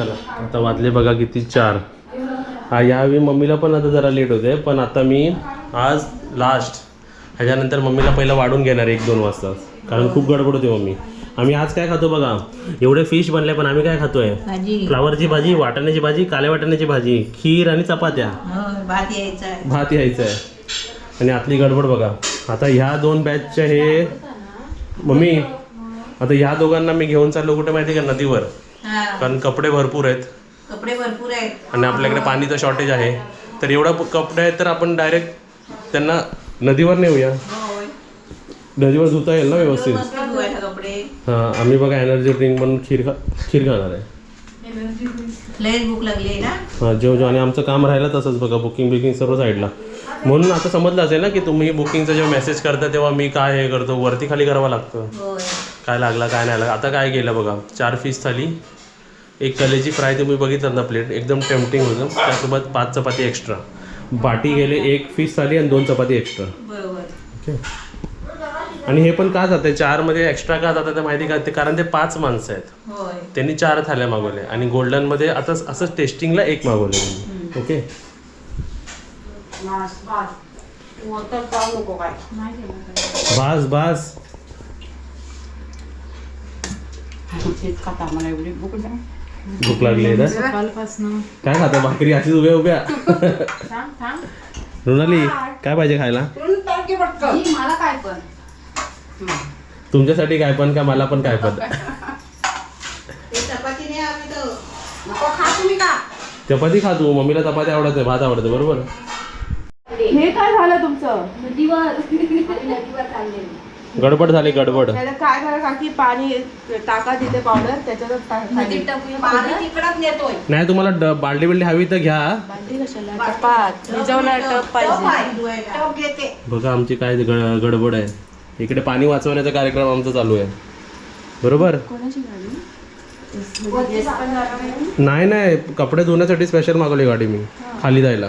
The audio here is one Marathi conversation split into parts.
चला आता वाजले बघा किती चार. हा यावेळी मम्मीला पण आता जरा लेट होते पण आता मी आज लास्ट ह्याच्यानंतर मम्मीला पहिला वाढून घेणार एक दोन वाजता. कारण खूप गडबड होते मम्मी. आम्ही आज काय खातो बघा? एवढे फिश बनले पण आम्ही काय खातोय? फ्लावरची भाजी वाटाण्याची भाजी काल्या वाटाण्याची भाजी खीर आणि चपात्या. हो भात यायचा आहे. आणि आतली गडबड बघा. आता ह्या दोन बॅचच्या हे मम्मी आता ह्या दोघांना मी घेऊन चाललो कुठे माहिती का? नदीवर. कारण कपडे भरपूर आहेत. कपडे भरपूर आहेत. आणि आपल्याकडे पाणीचं शॉर्टेज आहे. तर एवढा कपडे आहेत तर आपण डायरेक्ट त्यांना नदीवर नेऊया. नदीवर धुता येईल ना व्यवस्थित? हां आम्ही बघा एनर्जी ड्रिंक बनवून खीर खा खीर खाणार आहे. लयच भूक लागली आहे ना? हां जेव जेव आणि आमचं काम राहिलं तसंच बघा बुकिंग बिकिंग सर्व साईडला म्हणून आता समजलं असेल ना की तुम्ही बुकिंगचं जेव्हा मेसेज करता तेव्हा मी काय हे करतो वरती खाली करावं लागतं. काय लागला काय नाही लागला. आता काय केलं बघा चार पीस थाली. एक कलेची फ्राय तुम्ही बघितलं ना प्लेट एकदम टेम्पटिंग होतं. त्यासोबत पाच चपाती एक्स्ट्रा बाटी गेले एक फिश थाली आणि दोन चपाती एक्स्ट्रा बरोबर. ओके. आणि हे पण का जाते चारमध्ये एक्स्ट्रा का जातं ते माहिती का? ते कारण ते पाच माणसं आहेत. होय. त्यांनी चार थाल्या मागवल्या. आणि गोल्डनमध्ये आता असंच टेस्टिंगला एक मागवले. ओके. बास बास. भूक लागली ना? काय खाता? भाकरी अशीच उभ्या उभ्या. रुणाली काय पाहिजे खायला? मला काय पण. तुमच्यासाठी काय पण का मला पण काय पण? नको खा तुम्ही का? चपाती खा तू. मम्मीला चपाती आवडते भात आवडते बरोबर? हे काय झालं तुमचं? नदीवर नदीवर चालले गडबड झाली गडबड. त्याला काय करा काकी पाणी टाका तिथे पावडर त्याच्यातच पाणी तिकडच नेतोय. नाही तुम्हाला ड- बालडी बिल्डी हवी तर घ्या. भांडी कशाला? टपात. भिजवणार टप पाहिजे. टप घेते. बघा आमची काय ग- गडबड आहे. इकडे पाणी वाचवण्याचा कार्यक्रम आमचा चालू आहे. बरोबर? नाही नाही कपडे धुण्यासाठी स्पेशल मागवली गाडी मी. खाली जायला.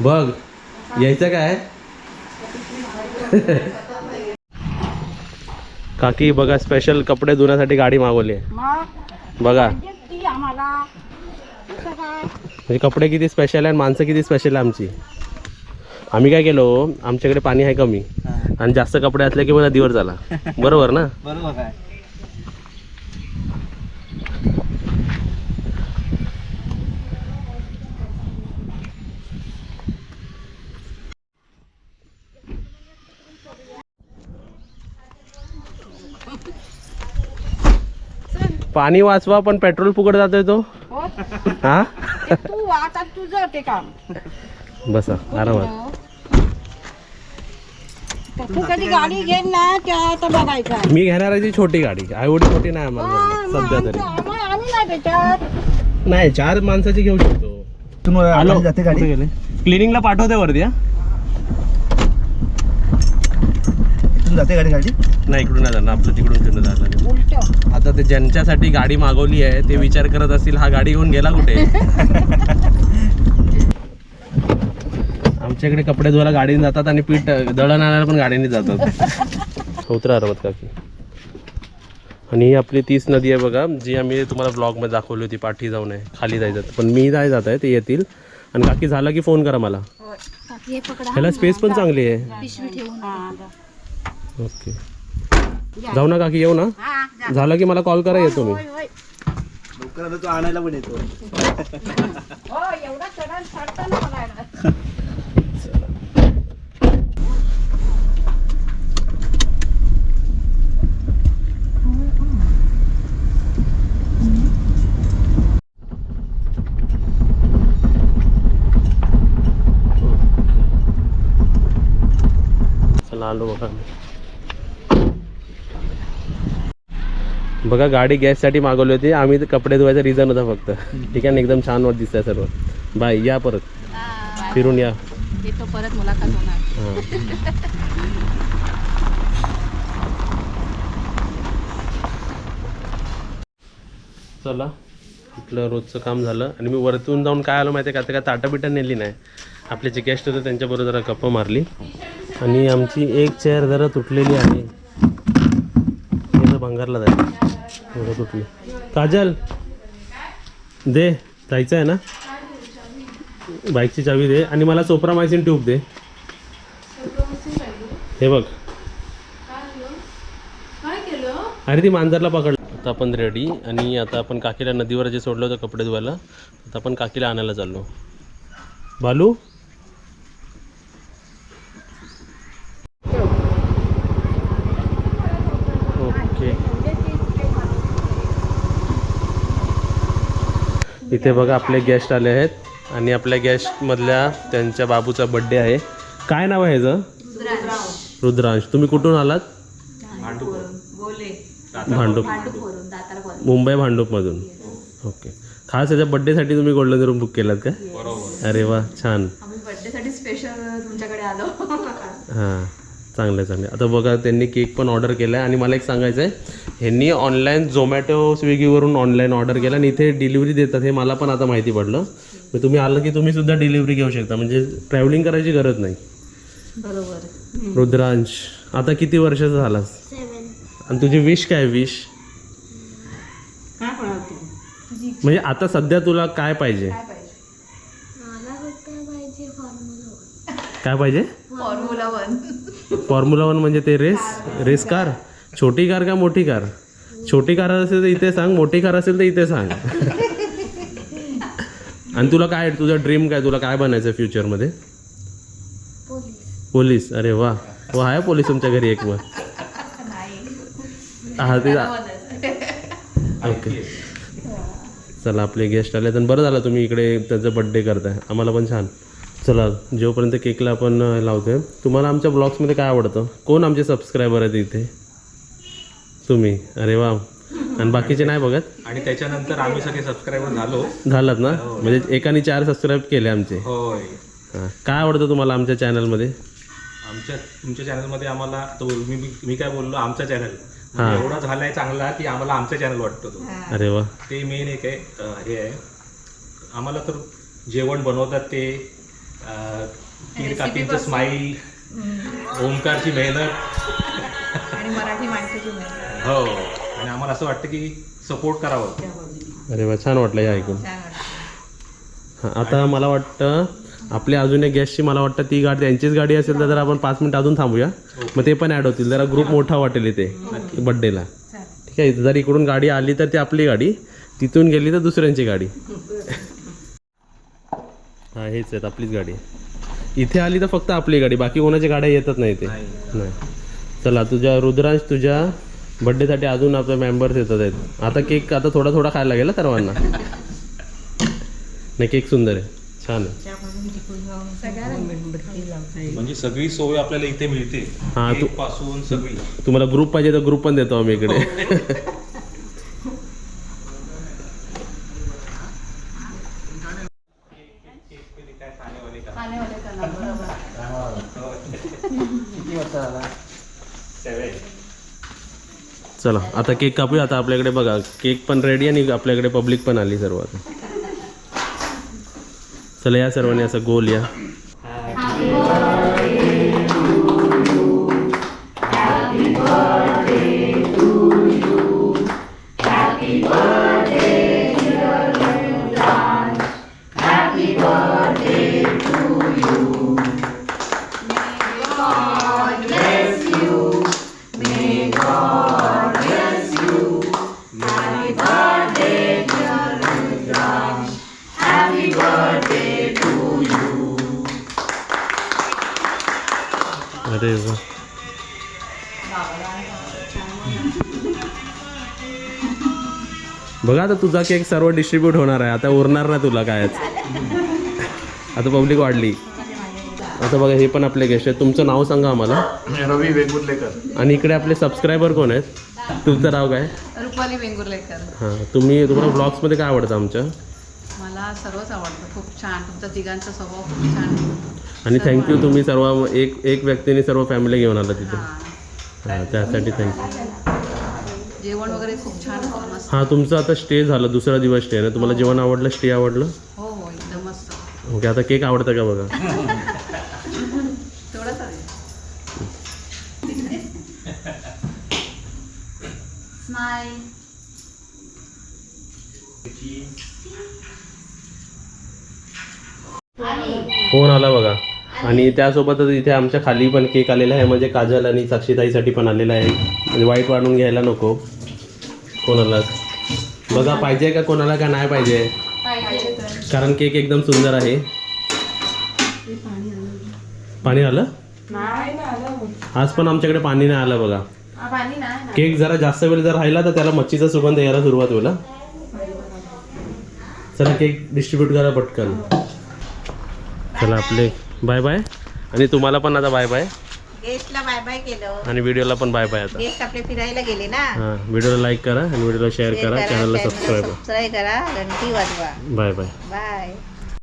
बघ. यायचं काय? काकी बघा स्पेशल कपडे धुण्यासाठी गाडी मागवली आहे. बघा. म्हणजे कपडे किती स्पेशल आहे आणि माणसं किती स्पेशल आहे आमची. आम्ही काय केलो आमच्याकडे पाणी आहे कमी. आणि जास्त कपडे असले की मग नदीवर झाला. बरोबर ना? बरोबर पाणी वाचवा पण पेट्रोल फुकट जातोय तो. हा. तू आता तुझं ते काम. बसा आरामात. तू कधी गाडी घेईन ना तेव्हा तर बघायचं मी घेणार आहे ती छोटी गाडी. एवढी छोटी नाही आम्हाला. सध्या तरी. आम्ही नाही चार माणसाची घेऊ शकतो. आलो जाते गाडी? क्लिनिंगला पाठवते वरती हा? इथून जाते गाडी गाडी? नाही इकडून नाही जाणार. आपलं तिकडून तिकडून जाणार उलट. आता ते ज्यांच्यासाठी गाडी मागवली आहे ते विचार करत असतील हा गाडी घेऊन गेला कुठे? आमच्याकडे कपडे धुवायला गाडीने जातात आणि पीठ दळण आणायला पण गाडीने जातात. उतरा आरामात काकी आणि ही आपली तीच नदी आहे बघा जी आम्ही तुम्हाला ब्लॉगमध्ये दाखवली होती पाठी जाऊन आहे खाली जायचं पण मी नाही जात आहे ते येतील. आणि काकी झालं की फोन करा मला. हे पकडा. ह्याला स्पेस पण चांगली आहे. ओके. जाऊ ना काकी येऊ ना. झालं की मला कॉल करा येतो मी. लवकर तो आणायला पण येतो. एवढा चढण चढताना मला येणार. चला आलो बघा. बघा गाडी गॅससाठी मागवली होती. आम्ही कपडे धुवायचा रिझन होता फक्त. ठीक आहे ना? एकदम छान वाट दिसतंय सर्व. बाय या परत. फिरून या. परत मुलाखत होणार. चला आपलं रोजचं काम झालं. आणि मी वरतून जाऊन काय आलो माहिती आहे का? ते काय ताटं बिटं नेली नाही. आपले जे गेस्ट होते त्यांच्याबरोबर जरा गप्पा मारली. आणि आमची एक चेअर जरा तुटलेली आहे. भंगारला जाईल. एवढं तुटली काजल दे जायचं आहे ना? बाईकची चावी दे आणि मला चोपरा मायसिन ट्यूब दे. हे बघ. अरे ती मांजरला पकडलं. आता आपण रेडी आणि आता आपण काकीला नदीवर जे सोडलं होतं कपडे धुवायला आता आपण काकीला आणायला चाललो. बालू ओके इथे बघा आपले गेस्ट आले आहेत आणि आपल्या गेस्टमधल्या त्यांच्या बाबूचा बड्डे आहे. काय नाव आहे ह्याचं? रुद्रांश. तुम्ही कुठून आलात? भांडूप. वरून दातार बोल मुंबई भांडूपमधून ओके खास याच्या बड्डेसाठी तुम्ही गोल्डन रूम बुक केलात का? अरे वा छान. आम्ही बर्थडेसाठी स्पेशल तुमच्याकडे आलो. हां चांगलं आहे, चांगलं आहे. आता बघा त्यांनी केक पण ऑर्डर केला आहे आणि मला एक सांगायचं आहे ह्यांनी ऑनलाईन झोमॅटो स्विगीवरून ऑनलाईन ऑर्डर केला आणि इथे डिलिव्हरी देतात हे मला पण आता माहिती पडलं. मग तुम्ही आलं की तुम्ही सुद्धा डिलिव्हरी घेऊ शकता. म्हणजे ट्रॅव्हलिंग करायची गरज नाही. बरोबर. रुद्रांश आता किती वर्षाचा झालास? आणि तुझी विश काय विश म्हणजे आता सध्या तुला काय पाहिजे? काय पाहिजे? फॉर्म्युला वन फॉर्म्युला वन म्हणजे ते रेस रेस कार छोटी कार का मोठी कार? छोटी कार असेल तर इथे सांग मोठी कार असेल तर इथे सांग. आणि तुला काय तुझं ड्रीम काय तुला काय बनायचं फ्युचरमध्ये पोलीस. अरे वा. वा आहे पोलीस तुमच्या घरी एक मग हा ते ओके. चला आपले गेस्ट आले तर बरं झालं तुम्ही इकडे त्याचा बड्डे करताय. आम्हाला पण छान. चला जोपर्यंत केकला आपण लावतोय. तुम्हाला आमच्या ब्लॉग्समध्ये काय आवडतं? कोण आमचे सबस्क्रायबर आहेत इथे? तुम्ही. अरे वा. आणि बाकीचे नाही बघत? आणि त्याच्यानंतर आम्ही सगळे सबस्क्रायबर झालो. झालात ना? म्हणजे एकाने चार सबस्क्राईब केले आमचे. होय. हां. काय आवडतं तुम्हाला आमच्या चॅनलमध्ये आमच्या तुमच्या चॅनलमध्ये आम्हाला तो मी मी- मी काय बोललो? आमचा चॅनल हा. एवढा झालाय चांगला की आम्हाला आमचा चॅनल वाटतो तो. अरे वा. ते मेन एक आहे अं, हे आहे. आम्हाला तर जेवण बनवतात ते अं, काकींचं स्माईल ओमकारची मेहनत आणि मराठी माणसाची मेहनत. हो. आणि आम्हाला असं वाटतं की सपोर्ट करावं. अरे वा छान वाटलं हे ऐकून. हां आता मला वाटतं आपल्या अजून एक गॅसची मला वाटतं ती गाडी त्यांचीच गाडी असेल तर जरा आपण पाच मिनिट अजून थांबूया. मग ते पण ॲड होतील. जरा ग्रुप मोठा वाटेल इथे बड्डेला ठीक आहे जर इकडून गाडी आली तर ती आपली गाडी तिथून गेली तर दुसऱ्यांची गाडी. हां हेच आहेत आपलीच गाडी. इथे आली तर फक्त आपली गाडी बाकी कोणाची गाड्या येतच नाही इथे. नाही. चला तुझ्या रुद्रांश तुझ्या बड्डेसाठी अजून आपले मेंबर्स येतात आहेत. आता केक आता थोडा थोडा खायला लागेल ना सर्वांना. नाही केक सुंदर आहे. छान आहे. म्हणजे सगळी सोय आपल्याला इथे मिळते. हा, तू- पासून सगळी. तुम्हाला ग्रुप पाहिजे तर ग्रुप पण देतो आम्ही इकडे. चला आता केक कापूया आता आपल्याकडे बघा केक पण रेडी आणि आपल्याकडे पब्लिक पण आली सर्व आता चला या सर्वांनी असं गोल या. अरे वा बघा आता तुझा केक सर्व डिस्ट्रीब्यूट होणार आहे. आता उरणार ना तुला कायच आता पब्लिक वाढली. आता बघा हे पण आपले गेस्ट आहेत. तुमचं नाव सांगा आम्हाला. रवी वेंगुर्लेकर. आणि इकडे आपले सबस्क्रायबर कोण आहेत? तुमचं नाव काय? रुपाली वेंगुर्लेकर. हां तुम्ही तुम्हाला ब्लॉग्समध्ये काय आवडतं आमच्या? मला सर्वच आवडतं. खूप छान. तुमचा तिघांचा स्वभाव खूप छान आणि थँक्यू तुम्ही सर्व एक एक व्यक्तीने सर्व फॅमिली घेऊन आला तिथे. हां. त्यासाठी थँक्यू जेवण वगैरे खूप छान हां तुमचं आता स्टे झालं दुसरा दिवस स्टे ना? तुम्हाला जेवण आवडलं स्टे आवडलं? हो हो एकदम मस्त. ओके आता केक आवडतं का बघा? फोन आला बघा. आणि त्यासोबतच इथे आमच्या खाली पण केक आलेला आहे म्हणजे काजल आणि साक्षीताईसाठी पण आलेला आहे. म्हणजे वाईट वाढून घ्यायला नको. कोणाला? बघा पाहिजे का कोणाला का नाही पाहिजे? कारण केक एकदम सुंदर आहे. पाणी आलं? नाही ना आलं आज पण आमच्याकडे पाणी नाही आलं बघा. केक जरा जास्त वेळ जर राहिला तर त्याला मच्छीचा सुगंध यायला सुरुवात होईल. चला केक डिस्ट्रीब्यूट करा पटकन. चला आपले बाय बाय. आणि तुम्हाला पण आता बाय बाय. गेस्टला बाय बाय केलं. आणि व्हिडिओला पण बाय बाय आता. गेस्ट आपले फिरायला गेले ना. हां व्हिडिओला लाईक करा आणि व्हिडिओला शेअर करा चॅनलला सबस्क्राईब सबस्क्राईब करा घंटी वाजवा. Bye bye. बाय.